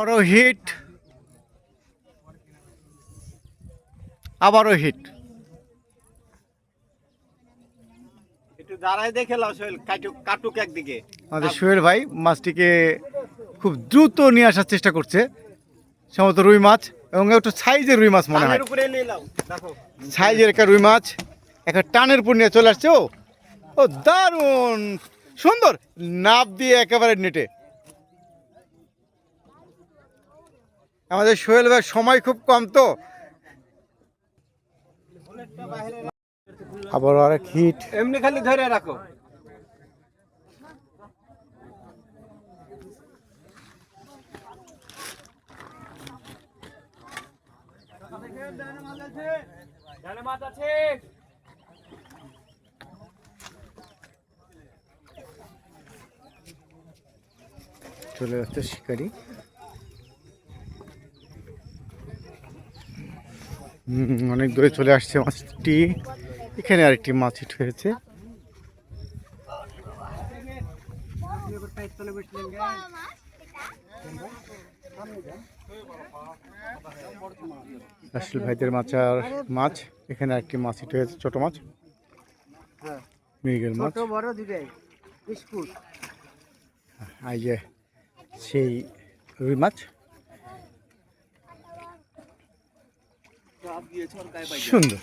আবারও হিট আবারও হিট একটু দাঁড়ায় দেখে লাও সোহেল কাটুক কাটুক একদিকে। আমাদের সোহেল ভাই মাছটিকে খুব দ্রুত নিয়ে আসার চেষ্টা করছে। সম্ভবত রুই মাছ এবং একটু সাইজের রুই মাছ মনে হয়। সাইজের একটা রুই মাছ একটা টানের উপর নিয়ে চলে আসছে। ও ও দারুণ! সুন্দর! নাপ দিয়ে একেবারে নেটে। আমাদের সোহেল ভাই সময় খুব কম তো। আবার আরেক হিট এমনি খালি ধরে রাখো। চলে যাচ্ছে শিকারি। অনেক দূরে চলে আসছে মাছটি। এখানে আরেকটি মাছ হিট হয়েছে। রাসেল ভাইদের মাছ আর মাছ। এখানে একটি মাছ হিট হয়েছে ছোট মাছ। মৃগেল মাছ। এই যে সেই রুই মাছ। সুন্দর।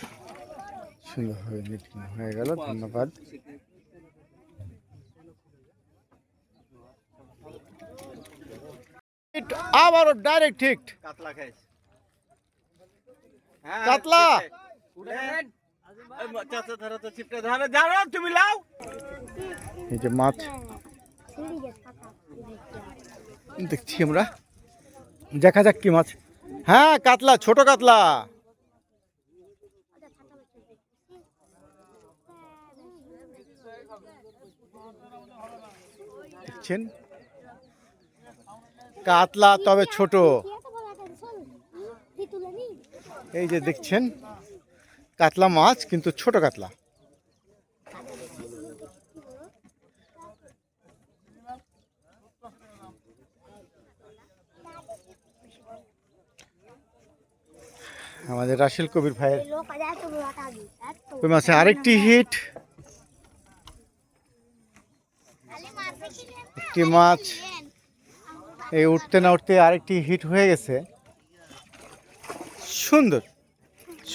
সুন্দর হয়ে মিটিং হয়ে গেল ধন্যবাদ। আবারও ডাইরেক্ট কাতলা হ্যাঁ, কাতলা? উঠেন। এই চাচা ধরো তো চিপটা ধরো ধরো তুমি লাও। এই যে মাছ। দেখছি আমরা। দেখা যাক কি মাছ। হ্যাঁ কাতলা ছোট কাতলা। দেখছেন? কাতলা তবে ছোট। এই যে দেখছেন কাতলা মাছ কিন্তু ছোট কাতলা। আমাদের রাশেল কবির ভাইয়ের। ওই মাছে আরেকটি হিট একটি মাছ। এই উঠতে না উঠতে আরেকটি হিট হয়ে গেছে। সুন্দর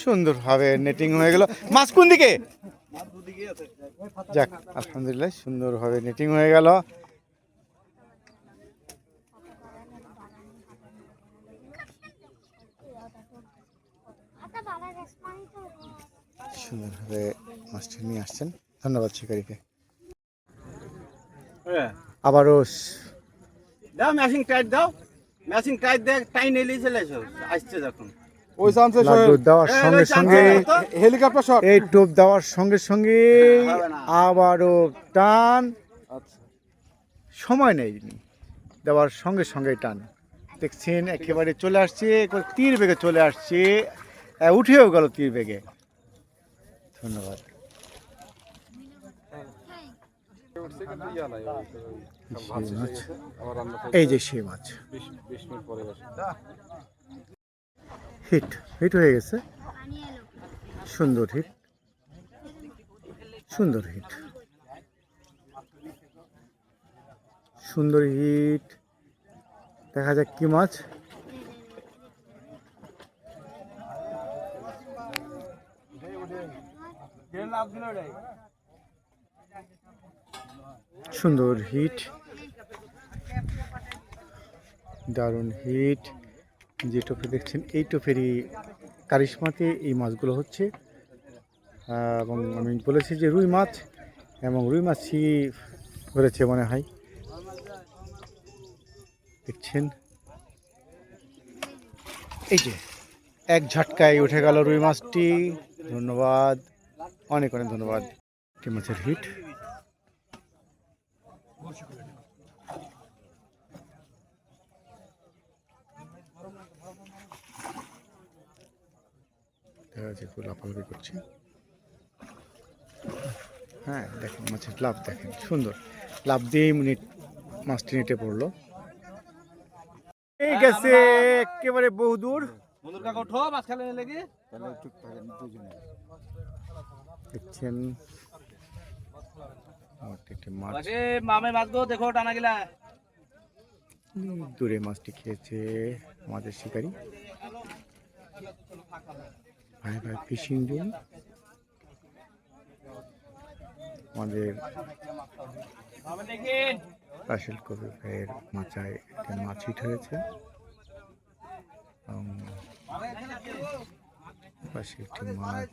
সুন্দরভাবে নেটিং হয়ে গেল। মাছ কোন দিকে? যাক আলহামদুলিল্লাহ সুন্দরভাবে নেটিং হয়ে গেল। সুন্দরভাবে মাছটি নিয়ে আসছেন। ধন্যবাদ শিকারীকে। হ্যাঁ। আবারও দাও ম্যাচিং টাইট দাও। ম্যাচিং টাইট দে টাইন এলিয়ে চলে এসো। আসছে যখন। ওই চান্সে দেওয়ার সঙ্গে সঙ্গে। হেলিকপ্টার শট এই টোপ দেওয়ার সঙ্গে সঙ্গে আবারও টান। আচ্ছা। সময় নেই দেওয়ার সঙ্গে সঙ্গে টান। দেখছেন একেবারে চলে আসছে একবার তীর বেগে চলে আসছে। উঠেও গেল তীর বেগে। ধন্যবাদ। এই যে সেই মাছ। হিট হিট হয়ে গেছে। সুন্দর হিট। সুন্দর হিট। সুন্দর হিট। দেখা যাক কি মাছ। সুন্দর হিট। দারুণ হিট। যে টোপে দেখছেন, এই টোপেরই কারিশমাতে এই মাছগুলো হচ্ছে। এবং আমি বলেছি যে রুই মাছ, এবং রুই মাছই ধরেছে মনে হয়। দেখছেন? এই যে, এক ঝটকায় উঠে গেল রুই মাছটি। ধন্যবাদ। অনেক অনেক ধন্যবাদ। মাছের হিট। একটু লাফালাফি করছে। হ্যাঁ দেখেন মাছের লাভ দেখেন সুন্দর। লাভ দিয়েই মিনিট মাছটি নেটে পড়ল। নিয়ে গেছে একেবারে বহুদূর। বন্ধুর কাকা ওঠো মাছ খেলে নিলে কি দেখছেন মোট একটি মাছ বাকি মামে মাছ দেখো টানা দূরে মাছটি খেয়েছে আমাদের শিকারি। ভাই ভাই ফিশিং জোন আমাদের দেখি কবির ভাইয়ের মাচায় একটি মাছ হিট হয়েছে। পাশে একটি মাছ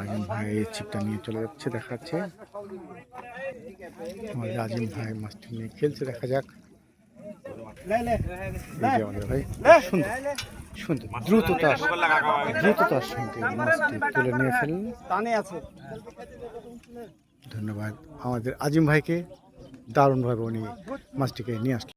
আজিম ভাই এই ছিপটা নিয়ে চলে যাচ্ছে দেখাচ্ছে। আমাদের আজিম ভাই মাছটি নিয়ে খেলছে দেখা যাক। ভাই সুন্দর। সুন্দর। দ্রুততা দ্রুততার সঙ্গে মাছটি তুলে নিয়ে ফেললেন। আছে। ধন্যবাদ। আমাদের আজিম ভাইকে দারুণভাবে উনি মাছটিকে নিয়ে আসলেন।